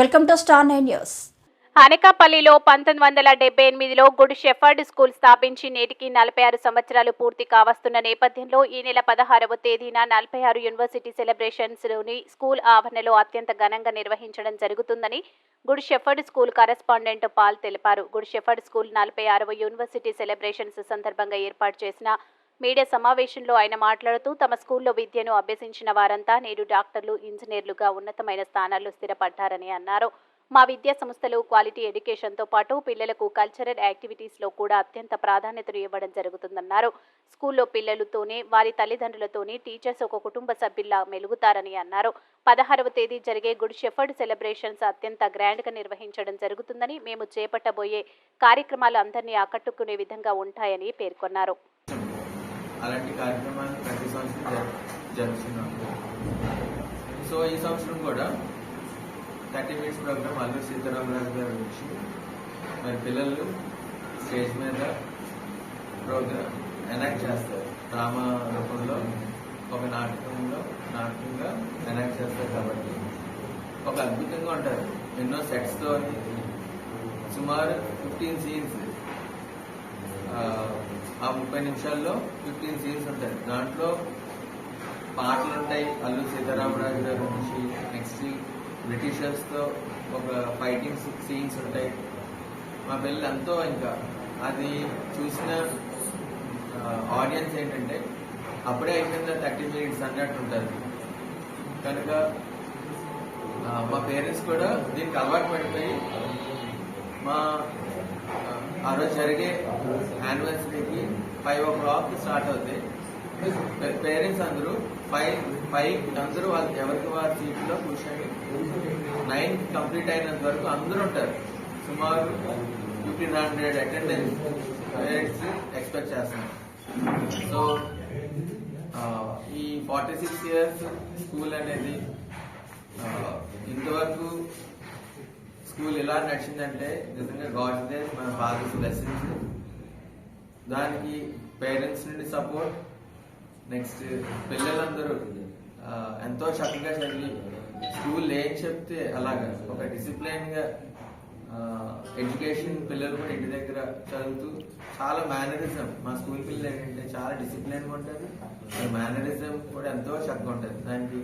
Welcome to star nine news. అనకాపల్లిలో పంతొమ్మిది వందల డెబ్బై ఎనిమిదిలో గుడ్ షెఫర్డ్ స్కూల్ స్థాపించి నేటికి నలభై ఆరు సంవత్సరాలు పూర్తి కావస్తున్న నేపథ్యంలో ఈ నెల పదహారవ తేదీన నలభై ఆరు యూనివర్సిటీ సెలబ్రేషన్స్లోని స్కూల్ ఆవరణలో అత్యంత ఘనంగా నిర్వహించడం జరుగుతుందని good shepherd school correspondent Paul తెలిపారు. గుడ్ షెఫర్డ్ స్కూల్ నలభై ఆరవ యూనివర్సిటీ సెలబ్రేషన్స్ సందర్భంగా ఏర్పాటు చేసిన మీడియా సమావేశంలో ఆయన మాట్లాడుతూ తమ స్కూల్లో విద్యను అభ్యసించిన వారంతా నేడు డాక్టర్లు ఇంజనీర్లుగా ఉన్నతమైన స్థానాల్లో స్థిరపడ్డారని అన్నారు. మా విద్యా సంస్థలు క్వాలిటీ ఎడ్యుకేషన్తో పాటు పిల్లలకు కల్చరల్ యాక్టివిటీస్లో కూడా అత్యంత ప్రాధాన్యతను ఇవ్వడం జరుగుతుందన్నారు. స్కూల్లో పిల్లలతోనే వారి తల్లిదండ్రులతోనే టీచర్స్ ఒక కుటుంబ సభ్యుల్లా మెలుగుతారని అన్నారు. పదహారవ తేదీ జరిగే గుడ్ షెఫర్డ్ సెలబ్రేషన్స్ అత్యంత గ్రాండ్గా నిర్వహించడం జరుగుతుందని మేము చేపట్టబోయే కార్యక్రమాలు అందరినీ ఆకట్టుకునే విధంగా ఉంటాయని పేర్కొన్నారు. అలాంటి కార్యక్రమాలు ప్రతి సంవత్సరం జరు- జరుపుతున్నాం సో ఈ సంవత్సరం కూడా thirty minutes programme Allu Sitaramaraju గారి నుంచి మరి పిల్లలు స్టేజ్ మీద ప్రోగ్రామ్ ఎనాక్ట్ చేస్తారు. డ్రామా రూపంలో ఒక నాటకంలో నాటకంగా ఎనాక్ట్ చేస్తారు కాబట్టి ఒక అద్భుతంగా ఉంటారు. ఎన్నో సెట్స్తో సుమారు ఫిఫ్టీన్ సీన్స్ ఆ ముప్పై నిమిషాల్లో ఫిఫ్టీన్ సీన్స్ ఉంటాయి. దాంట్లో పాటలు ఉంటాయి. అల్లు సీతారామరాజు గారి నుంచి నెక్స్ట్ బ్రిటిషర్స్తో ఒక ఫైటింగ్ సీన్స్ ఉంటాయి. మా పిల్లలు ఎంతో ఇంకా అది చూసిన ఆడియన్స్ ఏంటంటే అప్పుడే అయిపోయిందా థర్టీ మినిట్స్ అన్నట్టు ఉంటుంది. కనుక మా పేరెంట్స్ కూడా దీనికి అలవాటు పడిపోయి మా ఆ, జరిగే యానివర్సరీకి ఫైవ్ ఓ క్లాక్ స్టార్ట్ అవుతాయి పేరెంట్స్ అందరూ ఫైవ్ ఫైవ్ అందరూ వాళ్ళు ఎవరికి వారి సీట్లో కూర్చొని నైన్ కంప్లీట్ అయినంత వరకు అందరూ ఉంటారు. సుమారు fifteen hundred attendance parents expect చేస్తున్నారు. సో ఈ ఫార్టీ సిక్స్ ఇయర్స్ స్కూల్ అనేది ఇంతవరకు స్కూల్ ఎలా నడిచిందంటే నిజంగా గాడ్ మన ఫాదర్స్ బ్లెస్సింగ్స్ దానికి పేరెంట్స్ నుండి సపోర్ట్ నెక్స్ట్ పిల్లలందరూ ఎంతో చక్కగా చదివి. స్కూల్ ఏం చెప్తే అలాగా. ఒక డిసిప్లైన్గా ఎడ్యుకేషన్ పిల్లలు కూడా ఇంటి దగ్గర చదువుతూ చాలా మేనరిజం మా స్కూల్ పిల్లలు ఏంటంటే చాలా డిసిప్లైన్ ఉంటుంది మేనరిజం కూడా ఎంతో చక్కగా ఉంటుంది. దానికి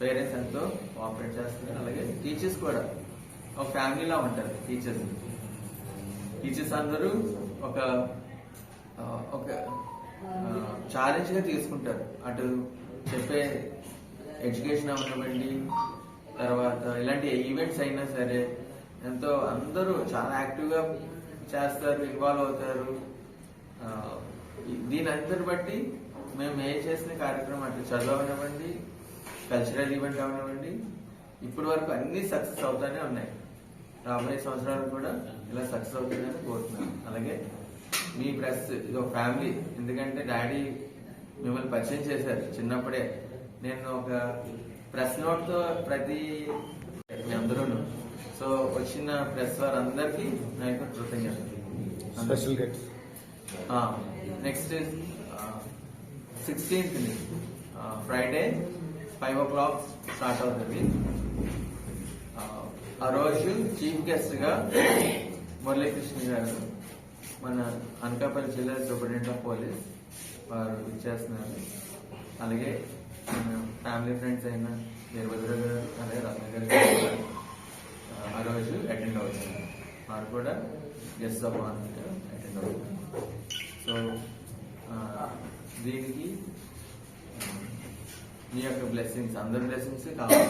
పేరెంట్స్ ఎంతో కోఆపరేట్ చేస్తున్నారు. అలాగే టీచర్స్ కూడా. ఒక ఫ్యామిలీలా ఉంటారు టీచర్స్ టీచర్స్ అందరూ ఒక ఒక ఛాలెంజ్గా తీసుకుంటారు. అటు చెప్పే ఎడ్యుకేషన్ అవనివ్వండి తర్వాత ఇలాంటి ఈవెంట్స్ అయినా సరే ఎంతో అందరూ చాలా యాక్టివ్గా చేస్తారు ఇన్వాల్వ్ అవుతారు. దీని అందరి బట్టి మేము ఏం చేసిన కార్యక్రమం అటు చదువు అవనివ్వండి కల్చరల్ ఈవెంట్ అవనివ్వండి ఇప్పటి వరకు అన్ని సక్సెస్ అవుతానే ఉన్నాయి. రాబోయే సంవత్సరాలు కూడా ఇలా సక్సెస్ అవుతుందని కోరుతున్నాను. అలాగే మీ ప్రెస్ ఇది ఒక ఫ్యామిలీ ఎందుకంటే డాడీ మిమ్మల్ని పరిచయం చేశారు చిన్నప్పుడే. నేను ఒక ప్రెస్ నోట్తో ప్రతి మీ అందరూను. సో వచ్చిన ప్రెస్ వారందరికీ నా యొక్క కృతజ్ఞతలు. నెక్స్ట్ సిక్స్టీన్త్ని Friday five o'clock start అవుతుంది. ఆ రోజు చీఫ్ గెస్ట్గా మురళీకృష్ణ గారు మన అనకాపల్లి జిల్లా సూపరింటెండెంట్ ఆఫ్ పోలీస్ వారు ఇచ్చేస్తున్నారు అలాగే మన ఫ్యామిలీ ఫ్రెండ్స్ అయిన వీరభద్ర గారు అలాగే రత్న గారు ఆ, రోజు అటెండ్ అవుతున్నారు. వారు కూడా గెస్ట్ ఆఫ్ ఆనర్ అటెండ్ అవుతున్నారు. సో దీనికి మీ యొక్క బ్లెస్సింగ్స్ అందరి బ్లెస్సింగ్స్ కావాలి.